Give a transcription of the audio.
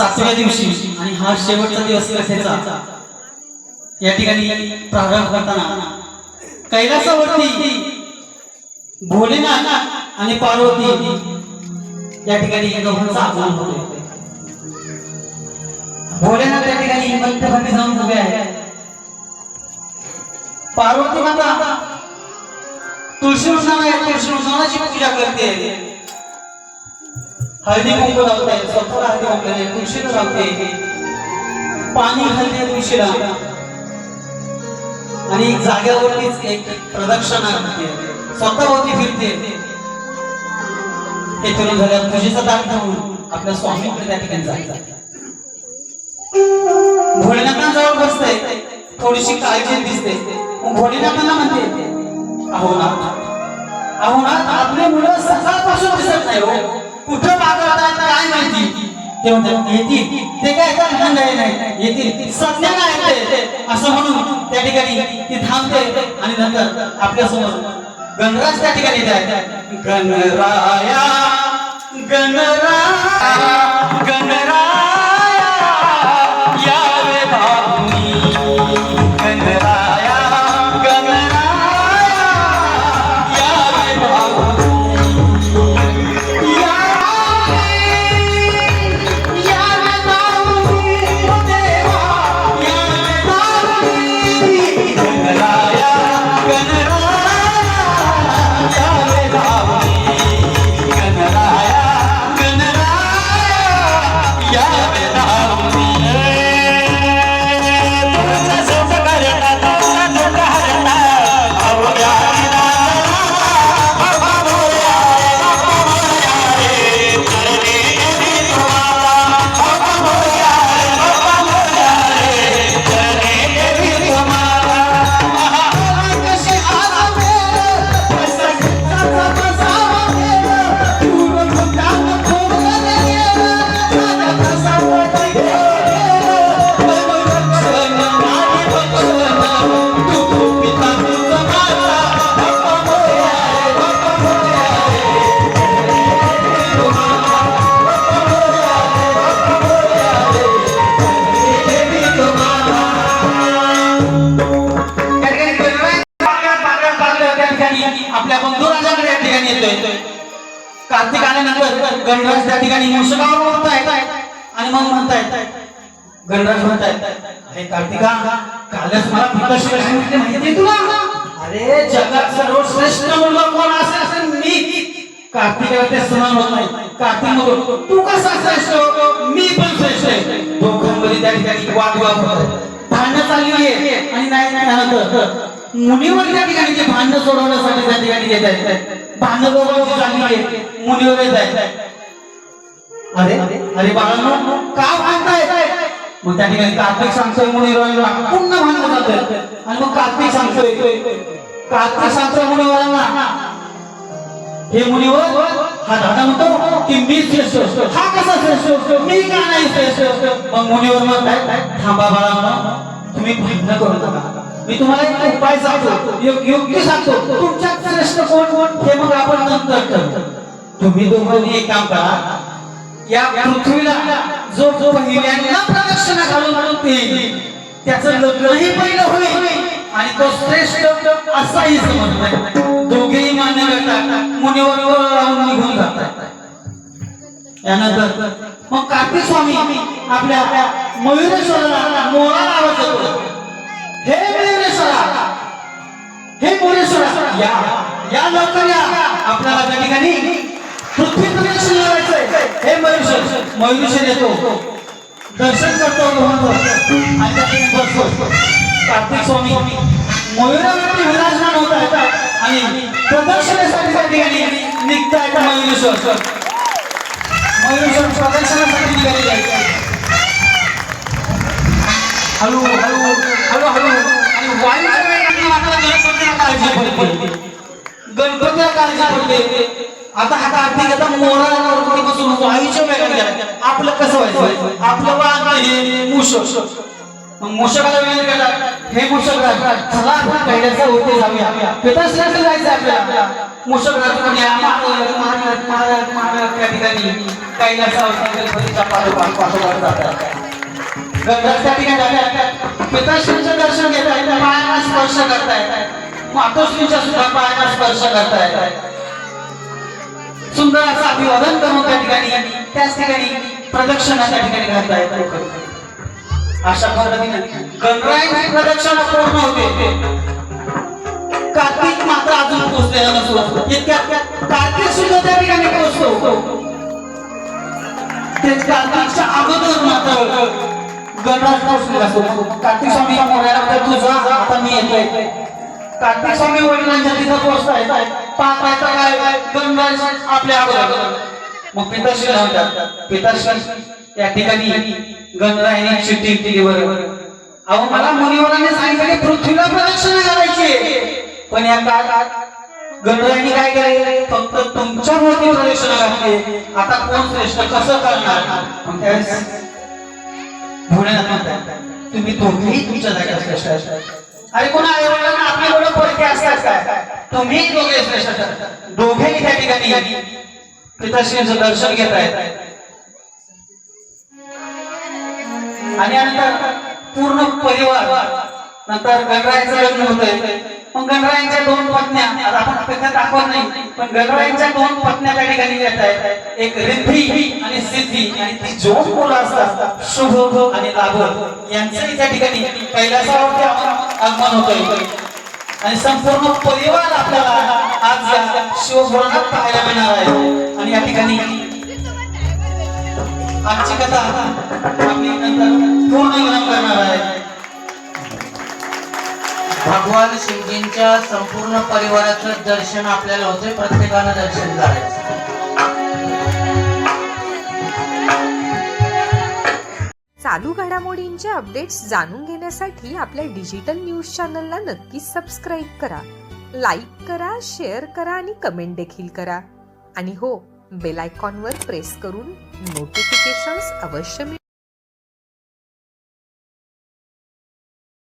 सातव्या दिवशी आणि हा शेवटचा दिवस कथेचा या ठिकाणी प्रारंभ करताना कैलासावरती भोलेनाथ आणि पार्वती या ठिकाणी दोघांचा आगमन होतोय भोलेनाथ या ठिकाणी मध्यभागी जाऊन उभे आहे पार्वती माता तुळशी वृंदावन तुळशी वृंदावनाची पूजा करते. हळदी कुंकू लावते स्वतःला हळदी कुंकू तुळशीला लावते. पाणी घालते तुळशीला आणि जाग्यावरतीच एक प्रदक्षिणा करते स्वतःवरती फिरते. हे करून झाल्यावर तुझीचा दाग घेऊन आपल्या स्वामीकडे त्या ठिकाणी जायचं भोलेनाथांजवळ बसते थोडीशी काळजी दिसते. मग भोलेनाथांना म्हणते अहो नाथ अहो नाथ आपले मुलं सकाळपासून दिसत नाही हो. कुठं पाठवत आहेत काय माहिती? ते म्हणतात येतील. ते काय काय सांगाय नाही. येतील. सध्या नाही येते असं म्हणून त्या ठिकाणी ती थांबते आणि नंतर आपल्यासमोर गणराज त्या ठिकाणी येत गणराया गणराया गणराया. कार्तिक आल्यानंतर गणराज त्या ठिकाणी मुसगावर म्हणतायत आणि मग म्हणतायत गणराज म्हणतायत अरे कार्तिका कालच मला पिकाशी माहिती तुला? अरे जगात सर्वश्रेष्ठ मुलगा कोण असेल असेल मी कार्तिकाला ते समान होत नाही. कार्तिक म्हणतो तू कसा श्रेष्ठ होतो? मी पण श्रेष्ठ आहे. दोघांमध्ये त्या ठिकाणी वाद वाद होत भांडणं चालली आहे आणि नाही नाही मुलीवर त्या ठिकाणी ते भांडणं सोडवण्यासाठी त्या ठिकाणी येत आहेत. भांडणं चालली आहे. मुनीवर येत अरे अरे बाळांनो का भांडताय? मग त्या ठिकाणी कार्तिक सांगतोय मुनीवरांना. पुन्हा भांडण जात आणि मग कार्तिक सांगतोय कार्तिक सांगतोय मुनीवरांना. हे मुनीवर हा दादा म्हणतो की मी श्रेष्ठ हा कसा श्रेष्ठ मी का नाही श्रेष्ठ मग मुनीवर म्हणताय थांबा बाळा तुम्ही भांडण करू नका. मी तुम्हाला एक उपाय सांगतो. योग्य सांगतो. तुमच्या श्रेष्ठ कोण? कोण हे मग आपण नंतर ठरवू. तुम्ही दोघांनी एक काम करा. या पृथ्वीला जो जो पहिल्यांदा प्रदक्षिणा घालून घालून येईल त्याचं लग्नही पहिलं होईल आणि तो श्रेष्ठ असाही समजलाय दोघेही मान्य करतात. मुनीवर राहून निघून जातात. यानंतर मग कार्तिक स्वामी आपल्या मयुरेश्वराला मोरा नावाचा येतो या लवकर या आपल्याला त्या ठिकाणी पृथ्वी प्रदर्शन करायचंय हे मयुष्य मयुष्य येतो दर्शन करतो आणि त्या ठिकाणी बसतो. कार्तिक स्वामी मयुरावरती विराजमान होत आहेत. आणि प्रदर्शनासाठी त्या ठिकाणी निघतायत मयुरेश्वर. मयुरेश्वर प्रदर्शनासाठी निघालेले आहेत हळू हळू हळू हळू. आणि वायूच्या वेगाने आपल्याला गणपतीला काळजी पडते गणपतीला काय पडते आता हा कार्तिक आता मोरा बसून वायूच्या वेगाने गेला. आपलं कसं व्हायचं? आपलं वाहन हे मुश मग मूषकाला विनंती करतात हे मूषक चला आपण कैलासा होते जाऊया. पिताश्रेष्ठ जायचं आपल्याला. मूषक राज महाराज महाराज महाराज महाराज त्या ठिकाणी कैलासा गणपतीच्या पाठोपाठ पाठोपाठ जातात. गंगाच त्या ठिकाणी जातात पिताश्रींचं दर्शन घेता येतात पायाला स्पर्श करता येतात मातोश्रीच्या सुद्धा पायाला स्पर्श करतायत सुंदर असं अभिवादन करून त्या ठिकाणी त्याच ठिकाणी प्रदक्षिणा त्या ठिकाणी घालतायत लोक. अशा पद्धतीने गणरायांची प्रदक्षिणा पूर्ण होते. कार्तिक मात्र अजून पोहोचलेला नसतो. इतक्यात कार्तिक सुद्धा त्या ठिकाणी पोहोचतो. ते कार्तिकच्या अगोदर मात्र गणराज पोहोचलेला असतो. कार्तिक स्वामी मोर्याला तू आता मी येतोय. कार्तिक स्वामी वडिलांच्या तिथं पोहोचताय. पाहता काय गणराज आपल्या अगोदर. मग पिताश्री म्हणतात पिताश्री या ठिकाणी गणरायाने चिठ्ठी दिली बरोबर अहो मला मुनिवरांनी सांगितलं की पृथ्वीला प्रदक्षिणा करायची पण या काळात गणरायाने काय केले फक्त तुमच्या भोवती प्रदक्षिणा घातली आता कोण श्रेष्ठ? कसं करणार? तुम्ही दोघेही तुमच्या जागेला श्रेष्ठ असतात. आणि कोणा आई वडिलांना आपले एवढं परके असतात काय? तुम्ही दोघे श्रेष्ठ दोघेही त्या ठिकाणी पिताश्रींचं दर्शन घेत आहेत. आणि नंतर पूर्ण परिवार नंतर गणरायाचं लग्न होत मग गणरायांच्या दोन पत्न्या आता आपण अपेक्षा दाखवत नाही. पण गणरायांच्या दोन पत्न्या त्या ठिकाणी येत आहेत एक रिद्धी आणि सिद्धी. आणि ती जोड मुलं असतात. शुभ आणि लाभ. यांचंही त्या ठिकाणी कैलासावरती आगमन आगमन होतंय. आणि संपूर्ण परिवार आपल्याला आज या शिवपुराणात पाहायला मिळणार आहे. आणि या ठिकाणी आजची कथा आपली नंतर पूर्ण विराम करणार आहे. भगवान शिवजींच्या संपूर्ण परिवाराचं दर्शन आपल्याला होते प्रत्येकानं दर्शन करायचं. चालू घडामोडींचे अपडेट्स जाणून घेण्यासाठी आपल्या डिजिटल न्यूज चॅनलला नक्कीच सबस्क्राईब करा. लाईक करा शेअर करा आणि कमेंट देखील करा. आणि हो बेल आयकॉनवर प्रेस करून नोटिफिकेशन्स अवश्य मिळवा.